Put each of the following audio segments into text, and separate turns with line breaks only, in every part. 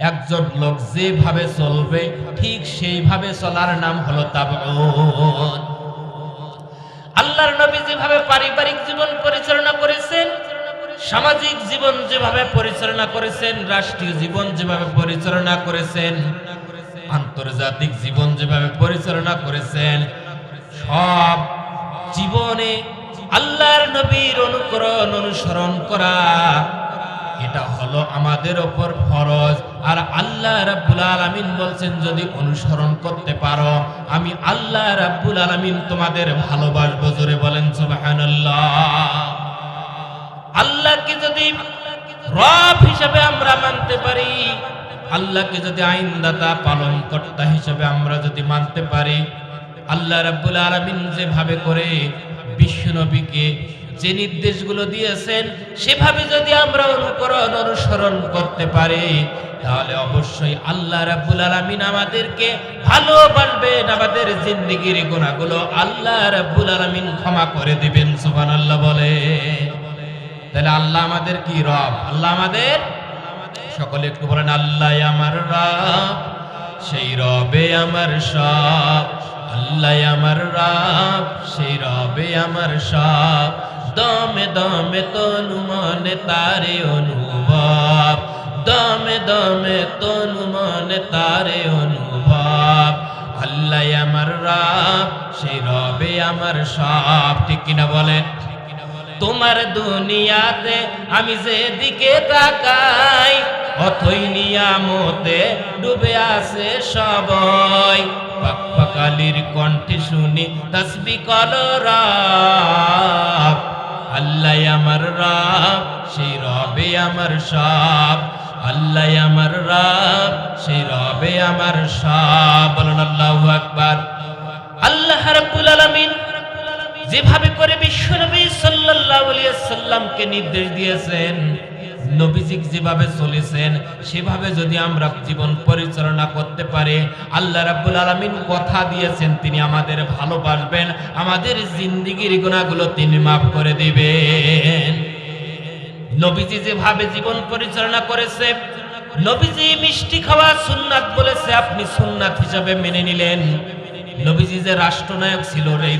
একজন লোক যেভাবে চলবে, ঠিক সেইভাবে চলার নাম হলো তাবউন আল্লাহর নবী যেভাবে পারিবারিক জীবন পরিচালনা করেছেন, সামাজিক জীবন যেভাবে পরিচালনা করেছেন, রাষ্ট্রীয় জীবন যেভাবে পরিচালনা করেছেন, আন্তর্জাতিক জীবন যেভাবে পরিচালনা করেছেন, সব জীবনে আল্লাহর নবীর অনুকরণ, অনুসরণ করা এটা হলো আমাদের ওপর ফরজ। আর আল্লাহ রাব্বুল আলামিন বলছেন, যদি অনুসরণ করতে পারো, আমি আল্লাহ রাব্বুল আলামিন তোমাদের ভালোবাসবো। জোরে বলেন, সুবহানাল্লাহ। আল্লাহকে যদি রব হিসাবে আমরা মানতে পারি, আল্লাহকে যদি আইনদাতা পালন কর্তা হিসাবে আমরা যদি মানতে পারি, আল্লাহ রাব্বুল আলামিন যেভাবে করে বিশ্ব নবীকে যে নির্দেশগুলো দিয়েছেন, সেভাবে যদি আমরা অনুকরণ অনুসরণ করতে পারি, তাহলে অবশ্যই আল্লাহ রাব্বুল আলামিন আমাদেরকে ভালোবাসবেন, আমাদের জিন্দেগির গুণাগুলো আল্লাহ রাব্বুল আলামিন ক্ষমা করে দিবেন, সুবহানাল্লাহ বলে তাহলে আল্লাহ আমাদের কি রব? আল্লাহ আমাদের? সকলে একটু বলেন, আল্লাহ আমার রব, সেই রবে আমার সব। আল্লাহ আমার রব, সেই রবে আমার সব। দমে দমে তনু মনে তারে অনুভব। দমে দমে তনু মনে তারে অনুভব। আল্লাহ আমার রব, সেই রবে আমার সব। ঠিক কিনা বলেন? তোমার দুনিয়াতে আমি যেদিকে তাকাই, অথই নিয়ামতে ডুবে আছে সবাই পাক্কাকালির কণ্ঠে শুনি, তসবি কল রাব আল্লাহ আমার রাব সেই রবে আমার সব আল্লাহ আমার রাব সেই রবে আমার সব। বলুন আল্লাহ আকবার। আল্লাহ রাব্বুল আলামিন যেভাবে করে বিশ্বনবী সাল্লামকে নির্দেশ দিয়েছেন নবীজিক যেভাবে চলেছেন, সেভাবে যদি আমরা জীবন পরিচালনা করতে পারি, আল্লাহ রাব্বুল আলামিন কথা দিয়েছেন, তিনি আমাদের ভালোবাসবেন, আমাদের জিন্দেগির গুনাহগুলো তিনি মাফ করে দিবেন। নবীজি যেভাবে জীবন পরিচালনা করেছে, নবীজি মিষ্টি খাওয়া সুন্নাত বলেছে, আপনি সুন্নাত হিসাবে মেনে নিলেন। নবীজি যে রাষ্ট্রনায়ক ছিল এই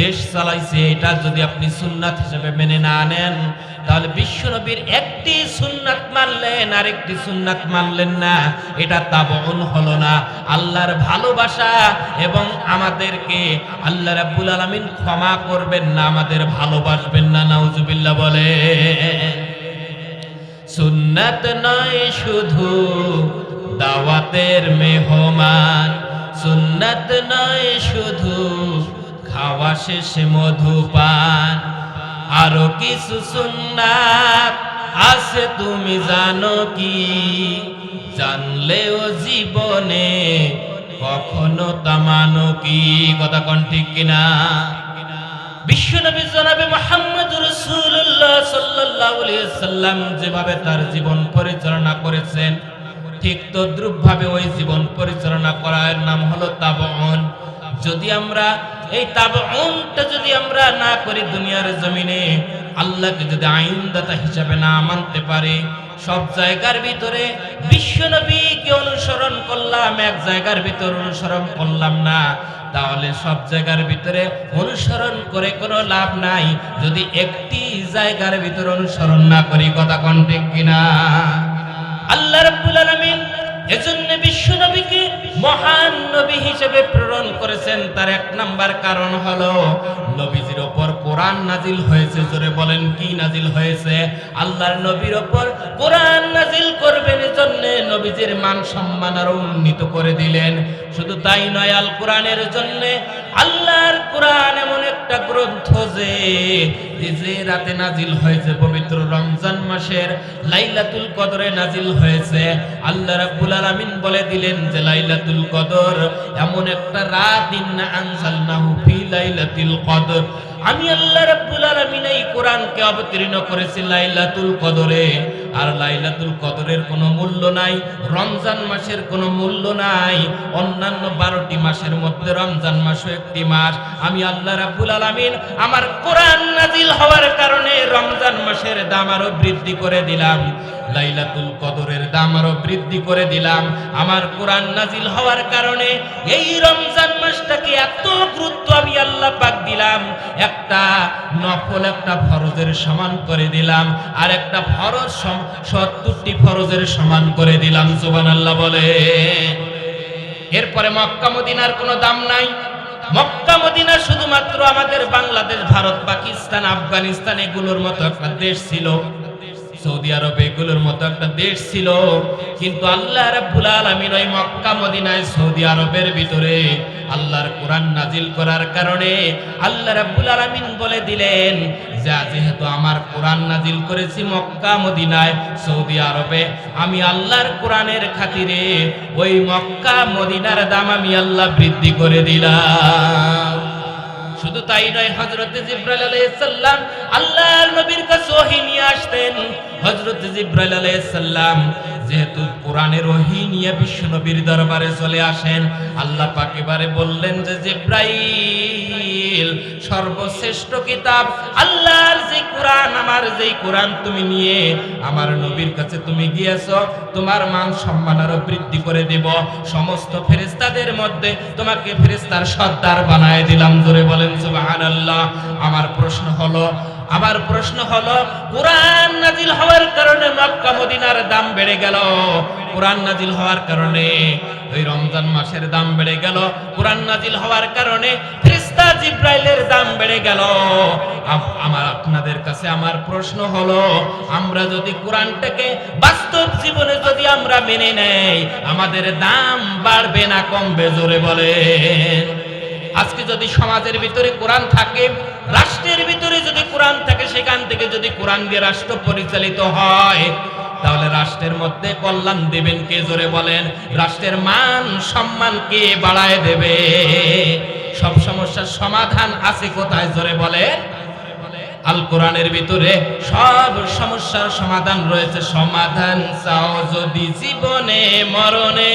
দেশ চালাইছে, এটা যদি আপনি সুন্নাত হিসেবে মেনে না নেন, তাহলে বিশ্ব নবীর একটি সুন্নাত মানলেন আর একটি সুন্নাত মানলেন না। এটা তা তাবন হলো না। আল্লাহর ভালোবাসা এবং আমাদেরকে আল্লাহ রাব্বুল আলামিন ক্ষমা করবেন না, আমাদের ভালোবাসবেন না, নাউজুবিল্লাহ বলে সুন্নাত নয় শুধু দাওয়াতের মেহমান, সুন্নাত নয় শুধু খাওয়া শেষে মধুপান। আরও কিছু সুন্নাত আছে, তুমি জানো কি? জানলেও জীবনে কখনো তা মানো কি? কথা কন ঠিক কিনা? বিশ্বনবী জনাবে মোহাম্মদ রসুল্লাহ আলাইহি সাল্লাম যেভাবে তার জীবন পরিচালনা করেছেন, ঠিক তদ্রুপ ভাবে ওই জীবন পরিচালনা করার নাম হলো তাবউন। যদি আমরা এই তাবউনটা যদি আমরা না করি দুনিয়ার জমিনে, আল্লাহকে যদি আইনদাতা হিসাবে না মানতে পারে, সব জায়গার ভিতরে বিশ্বনবীকে অনুসরণ করলাম, এক জায়গার ভিতর অনুসরণ করলাম না, তাহলে সব জায়গার ভিতরে অনুসরণ করে কোনো লাভ নাই। যদি একটি জায়গার ভিতরে অনুসরণ না করি, কথা কোন ঠিক কিনা? আল্লাহ রাব্বুল আলামিন এজন্য বিশ্ব নবীকে মহান নবী হিসেবে প্রেরণ করেছেন। তার এক নাম্বার কারণ হলো, নবীজির ওপর কোরআন নাজিল হয়েছে। জোরে বলেন, কি নাজিল হয়েছে? আল্লাহর নবীর ওপর কোরআন নাজিল করবেন জন্য নবীজির মান সম্মান আরও উন্নীত করে দিলেন। শুধু তাই নয় আল কোরআনের জন্য আল্লাহর কোরআন এমন একটা গ্রন্থ যে যে রাতে নাজিল হয়েছে, পবিত্র রমজান মাসের লাইলাতুল কদরে নাজিল হয়েছে, আল্লাহ রাব্বুল আলামিন বলে দিলেন যে, লাইলাতুল কদর এমন একটা রাত, ইন্না আনজালনাহু ফি লাইলাতুল কদর। আমি আল্লাহ রাব্বুল আলামিন এই কোরআনকে অবতীর্ণ করেছি লাইলাতুল কদরে। আর লাইলাতুল কদরের কোনো মূল্য নাই, রমজান মাসের কোনো মূল্য নাই। অন্যান্য বারোটি মাসের মধ্যে রমজান মাসও একটি মাস। আমি আল্লাহ রাব্বুল আলামিন আমার কোরআন নাজিল হওয়ার কারণে রমজান মাসের দাম আরও বৃদ্ধি করে দিলাম। লাইলাতুল কদরের দাম আরও বৃদ্ধি করে দিলাম। আমার কোরআন নাজিল হওয়ার কারণে এই রমজান এত গুরুত্ব আমি আল্লাহ পাক দিলাম। একটা একটা ফরজের সমান করে দিলাম। আর একটা ফরজ সত্তরটি ফরজের সমান করে দিলাম সুবান আল্লাহ বলে। এরপরে মক্কা মদিনার কোনো দাম নাই। মক্কা মদিনা শুধুমাত্র আমাদের বাংলাদেশ, ভারত, পাকিস্তান, আফগানিস্তান এগুলোর মতো একটা দেশ ছিল। সৌদি আরব এগুলোর মতো একটা দেশ ছিল। কিন্তু আল্লাহ রাব্বুল আলামিন ওই মক্কা মদিনায় সৌদি আরবের ভিতরে আল্লাহর কোরআন নাজিল করার কারণে আল্লাহ রাব্বুল আলামিন বলে দিলেন, যা যেহেতু আমার কোরআন নাজিল করেছি মক্কা মদিনায় সৌদি আরবে, আমি আল্লাহর কোরআনের খাতিরে ওই মক্কা মদিনার দাম আমি আল্লাহ বৃদ্ধি করে দিলাম। শুধু তাই নয় হজরত জিব্রাইল আলাইহিসসালাম আল্লাহর নবীর কাছে ওহী নিয়ে আসতেন। হজরত জিব্রাইল আলাইহিসসালাম যেহেতু কোরআনের ওহী নিয়ে বিশ্ব নবীর দরবারে চলে আসেন, আল্লাহ পাক এবারে বললেন যে জিব্রাইল, সর্বশ্রেষ্ঠ কিতাব, আল্লাহর যে কোরআন, আমার যেই কোরআন তুমি নিয়ে আমার নবীর কাছে তুমি গিয়েছো, তোমার মান সম্মান আরও বৃদ্ধি করে দেব। সমস্ত ফেরেস্তাদের মধ্যে তোমাকে ফেরেস্তার সর্দার বানায় দিলাম। জোরে বলেন, সুবহানাল্লাহ। আমার প্রশ্ন হলো আমার প্রশ্ন হলো, কোরআন নাজিল হওয়ার কারণে মক্কা, মদিনার দাম বেড়ে গেল? কোরআন নাজিল হওয়ার কারণে ওই রমজান মাসের দাম বেড়ে গেল। কোরআন নাজিল হওয়ার কারণে জিব্রাইলের দাম বেড়ে গেল। আমার আপনাদের কাছে আমার প্রশ্ন হলো, আমরা যদি কোরআনটাকে বাস্তব জীবনে যদি আমরা মেনে নেই, আমাদের দাম বাড়বে না কমবে জোরে বলেন। আজকে যদি সমাজের ভিতরে কোরআন থাকে, রাষ্ট্রের ভিতরে যদি কোরআন থাকে, সেখান থেকে যদি কোরআন দিয়ে রাষ্ট্র পরিচালিত হয়, তাহলে রাষ্ট্রের মধ্যে কল্যাণ দেবেন কে? জোরে বলেন, রাষ্ট্রের মান সম্মান কে বাড়ায় দেবে? সব সমস্যার সমাধান আছে কোথায়? জোরে বলেন, আল কোরআনের ভিতরে সব সমস্যার সমাধান রয়েছে। সমাধান চাও যদি জীবনে, মরণে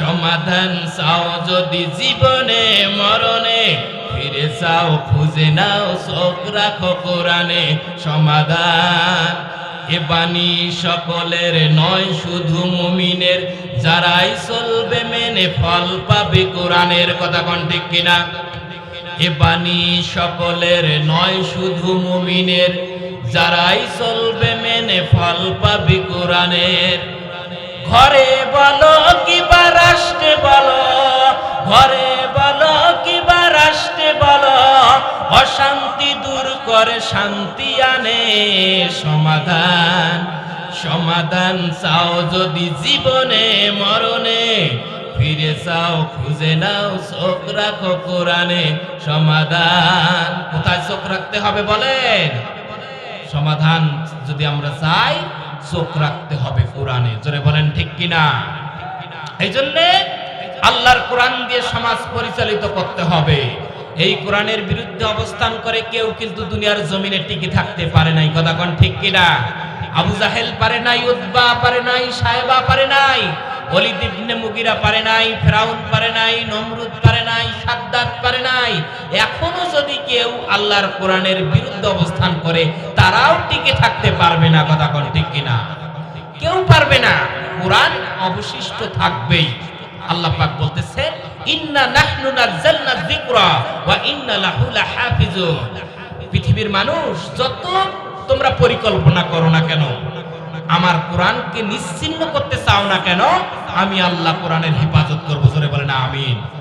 সমাধান চাও যদি জীবনে, মরণে। ফিরে চাও, খুঁজে নাও, চোখ রাখো কোরআনে সমাধান। এ বাণী সকলের নয়, শুধু মুমিনের। যারাই চলবে মেনে ফল পাবে কোরআনের কথা কোন ঠিক কিনা? এ বাণী সকলের নয়, শুধু মুমিনের। যারাই চলবে মেনে ফল পাবে কোরআনের। ঘরে বলো কিবা রাষ্ট্রে বলো, ঘরে বলো কিবা রাষ্ট্রে বলো, অশান্তি দূর করে শান্তি আনে সমাধান। সমাধান চাও যদি জীবনে, মরণে, ফিরে চাও, খুঁজে নাও, চোখ রাখো কোরআনে সমাধান। কোথায় চোখ রাখতে হবে বলেন? সমাধান যদি আমরা চাই চোখ রাখতে হবে কোরআনে। জোরে বলেন ঠিক কিনা? এই জন্যে আল্লাহর কোরআন দিয়ে সমাজ পরিচালিত করতে হবে। এই কোরআনের বিরুদ্ধে অবস্থান করে কেউ কিন্তু দুনিয়ার জমিনে টিকে থাকতে পারে নাই। কথা কোন ঠিক কিনা? আবু জাহেল পারে নাই উদ্বা পারে নাই সাহেবা পারে নাই। অলিদ ইবনে মুগিরা পারে নাই, ফেরাউন পারে নাই, নমরুদ পারে নাই সাদ্দাত পারে নাই। এখনও যদি কেউ আল্লাহর কোরআনের বিরুদ্ধে অবস্থান করে, তারাও টিকে থাকতে পারবে না, কথা কোন ঠিক কিনা? কেউ পারবে না। কোরআন অবশিষ্ট থাকবেই। আল্লাহ পাক বলতেছে ইন্না নাহনু নাযালনা যিকরা ওয়া ইন্না লাহু লাহাফিজুন। পৃথিবীর মানুষ, যত তোমরা পরিকল্পনা করো না কেন আমার কোরআনকে নিশ্চিন্ন করতে চাও না কেন? আমি আল্লাহ কোরআনের হেফাজত করব। জোরে বলে না আমিন।